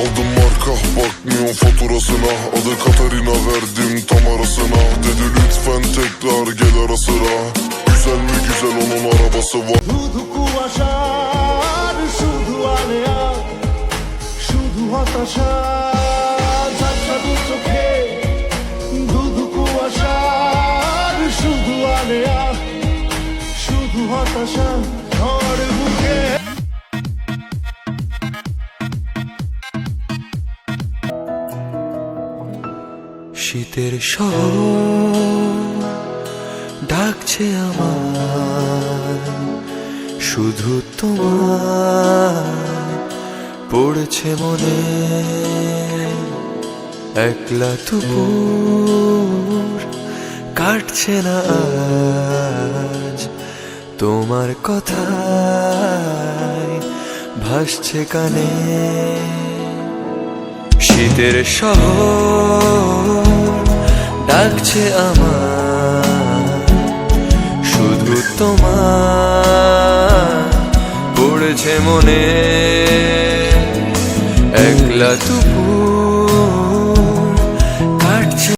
Aldım marka bakmıyorum faturasına Adı Katarina verdim tam arasına Dedi lütfen tekrar gel ara sıra Güzel mi güzel onun arabası var শুধু কুয়াশার শুধু আলেয়া শুধু হতাশা ঝাপসা দু চোখে শুধু কুয়াশার শুধু আলেয়া শুধু হতাশা ঝড় বুকে শীতের শহর ডাকছে আমার। শুধু তোমার পড়ছে মনে। একলা দুপুর কাটছে না আজ। তোমার কথায় ভাসছে কানে। শীতের শহর ডাকছে আমার। শুধু তোমার পড়েছে মনে। একলা দুপুর